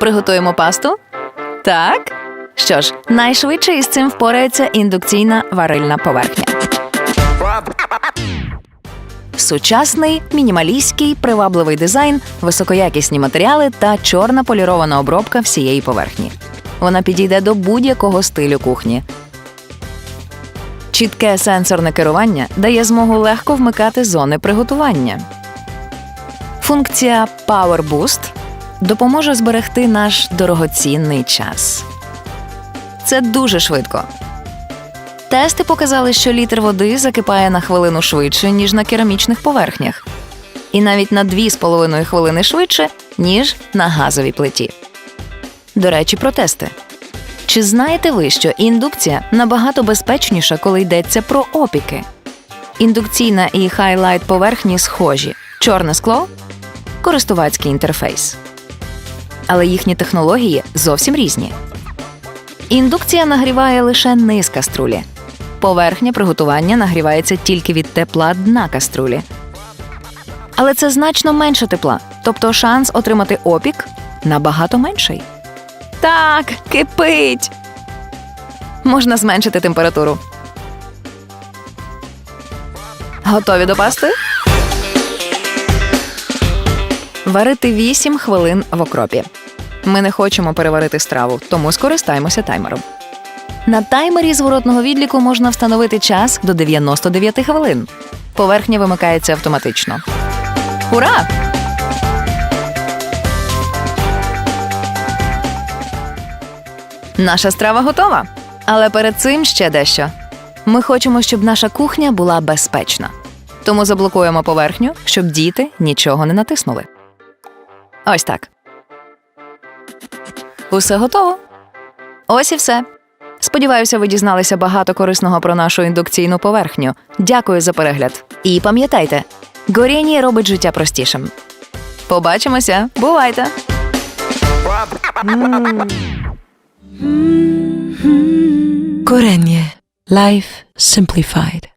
Приготуємо пасту? Так. Що ж, найшвидше із цим впорається індукційна варильна поверхня. Сучасний, мінімалістський, привабливий дизайн, високоякісні матеріали та чорна полірована обробка всієї поверхні. Вона підійде до будь-якого стилю кухні. Чітке сенсорне керування дає змогу легко вмикати зони приготування. Функція Power Boost допоможе зберегти наш дорогоцінний час. Це дуже швидко. Тести показали, що літр води закипає на хвилину швидше, ніж на керамічних поверхнях, і навіть на 2,5 хвилини швидше, ніж на газовій плиті. До речі, про тести. Чи знаєте ви, що індукція набагато безпечніша, коли йдеться про опіки? Індукційна і хайлайт поверхні схожі: чорне скло, користувацький інтерфейс. Але їхні технології зовсім різні. Індукція нагріває лише низ каструлі. Поверхня приготування нагрівається тільки від тепла дна каструлі. Але це значно менше тепла, тобто шанс отримати опік набагато менший. Так, кипить. Можна зменшити температуру. Готові до пасти? Варити 8 хвилин в окропі. Ми не хочемо переварити страву, тому скористаємося таймером. На таймері зворотного відліку можна встановити час до 99 хвилин. Поверхня вимикається автоматично. Ура! Наша страва готова. Але перед цим ще дещо. Ми хочемо, щоб наша кухня була безпечна. Тому заблокуємо поверхню, щоб діти нічого не натиснули. Ось так. Усе готово. Ось і все. Сподіваюся, ви дізналися багато корисного про нашу індукційну поверхню. Дякую за перегляд. І пам'ятайте, горіння робить життя простішим. Побачимося, бувайте! Gorenje. Life Simplified.